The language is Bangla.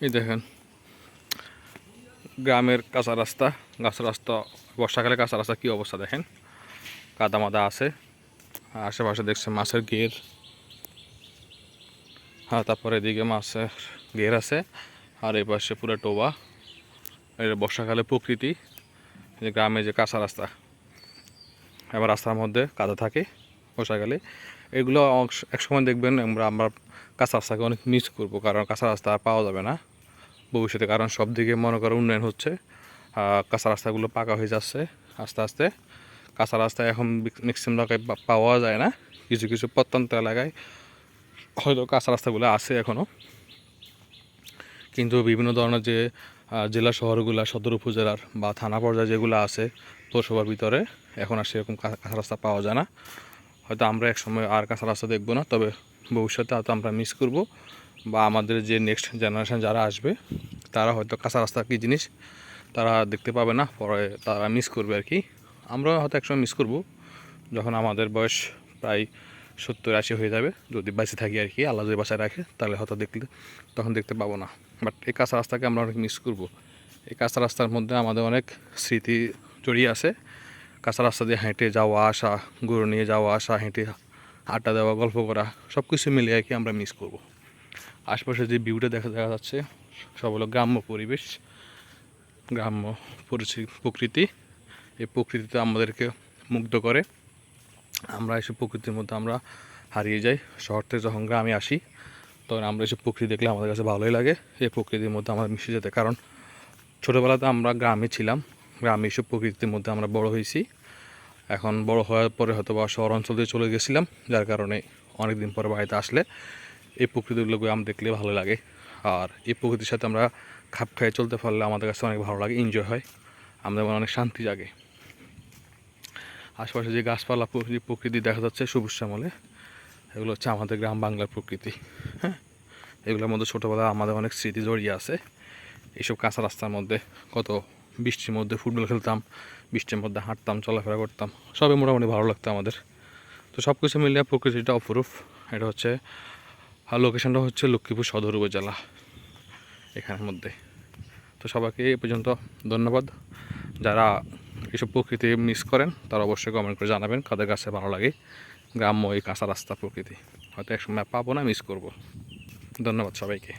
এই দেখেন। গ্রামের কাঁচা রাস্তা কাঁচা রাস্তা, বর্ষাকালে কাঁচা রাস্তা কী অবস্থা দেখেন? কাদা মাদা আছে। আশেপাশে দেখছেন মাছের গের হ্যাঁ তারপরে এদিকে মাছের গের আছে। আর এই পাশে পুরো টোবা। এটা বর্ষাকালে প্রকৃতি। যে গ্রামে যে কাঁচা রাস্তা। এবার রাস্তার মধ্যে কাদা থাকে বর্ষাকালে। এগুলো অংশ- একসময় দেখবেন আমরা আমরা কাঁচা রাস্তাকে অনেক মিস করব। কারণ কাঁচা রাস্তা আর পাওয়া যাবে না। ভবিষ্যতে, কারণ সব দিকে মনে করো উন্নয়ন হচ্ছে কাঁচা রাস্তাগুলো পাকা হয়ে যাচ্ছে আস্তে আস্তে। কাঁচা রাস্তা এখন ম্যাক্সিমাম এলাকায় পাওয়া যায় না, কিছু কিছু প্রত্যন্ত এলাকায়। হয়তো কাঁচা রাস্তাগুলো আছে এখনও কিন্তু বিভিন্ন ধরনের যে জেলা শহরগুলো, সদর উপজেলার বা থানা পর্যায়ে যেগুলো আছে, পৌরসভার ভিতরে, এখন আর সেরকম কাঁচা রাস্তা পাওয়া যায় না। হয়তো আমরা এক সময় আর কাঁচা রাস্তা দেখব না, তবে ভবিষ্যতে হয়তো আমরা মিস করব, বা আমাদের যে নেক্সট জেনারেশন যারা আসবে, তারা হয়তো কাঁচা রাস্তা কী জিনিস তারা দেখতে পাবে না, পরে তারা মিস করবে আর কি। আমরা হয়তো একসময় মিস করব, যখন আমাদের বয়স প্রায় সত্তর আশি হয়ে যাবে, যদি বেঁচে থাকি আর কি, আল্লাহ যদি বাসায় রাখে, তাহলে হয়তো দেখলে তখন দেখতে পাবো না। বাট এই কাঁচা রাস্তাকে আমরা অনেক মিস করব। এই কাঁচা রাস্তার মধ্যে আমাদের অনেক স্মৃতি জড়িয়ে আছে। কাঁচা রাস্তা দিয়ে হেঁটে যাওয়া, আসা, গরু নিয়ে যাওয়া, আসা, হেঁটে আড্ডা দেওয়া, গল্প করা সব কিছু মিলে আর কি আমরা মিস করব। আশপাশে যে ভিউটা দেখা দেখা যাচ্ছে, সব হলো গ্রাম্য পরিবেশ, গ্রাম্য প্রকৃতি। এই প্রকৃতিতে আমাদেরকে মুগ্ধ করে। আমরা এসব প্রকৃতির মধ্যে আমরা হারিয়ে যাই। শহর থেকে যখন গ্রামে আসি, তখন আমরা এসব প্রকৃতি দেখলে আমাদের কাছে ভালোই লাগে। এই প্রকৃতির মধ্যে আমরা মিশে যেতে। কারণ ছোটোবেলাতে আমরা গ্রামে ছিলাম। গ্রামে এসব প্রকৃতির মধ্যে আমরা বড় হয়েছি। এখন বড় হওয়ার পরে হয়তো বা শহর অঞ্চল দিয়ে চলে গেছিলাম, যার কারণে অনেক দিন পরে বাড়িতে আসলে এই প্রকৃতিগুলোকে আম দেখলে ভালো লাগে। আর এই প্রকৃতির সাথে আমরা খাপ খাইয়ে চলতে পারলে আমাদের কাছে অনেক ভালো লাগে এনজয় হয়। আমাদের মনে অনেক শান্তি জাগে। আশেপাশে যে গাছপালা প্রকৃতি প্রকৃতি দেখা যাচ্ছে সবুজ শ্যামলে, এগুলো হচ্ছে আমাদের গ্রাম বাংলার প্রকৃতি হ্যাঁ? এগুলোর মধ্যে ছোটোবেলায় আমাদের অনেক স্মৃতি জড়িয়ে আছে। এইসব কাঁচা রাস্তার মধ্যে কত বৃষ্টির মধ্যে ফুটবল খেলতাম, বৃষ্টির মধ্যে হাঁটতাম, চলাফেরা করতাম, সবই মোটামুটি ভালো লাগতো আমাদের। তো সব কিছু মিলিয়ে প্রকৃতিটা অপরূপ। এটা হচ্ছে, আর লোকেশনটা হচ্ছে লক্ষ্মীপুর সদর উপজেলা, এখানের মধ্যে। তো সবাইকে এ পর্যন্ত ধন্যবাদ। যারা এসব প্রকৃতি মিস করেন, তারা অবশ্যই কমেন্ট করে জানাবেন, কাদের কাছে ভালো লাগে। গ্রাম্য এই কাঁচা রাস্তা প্রকৃতি। হয়তো একসময় পাবো না মিস করব। ধন্যবাদ সবাইকে।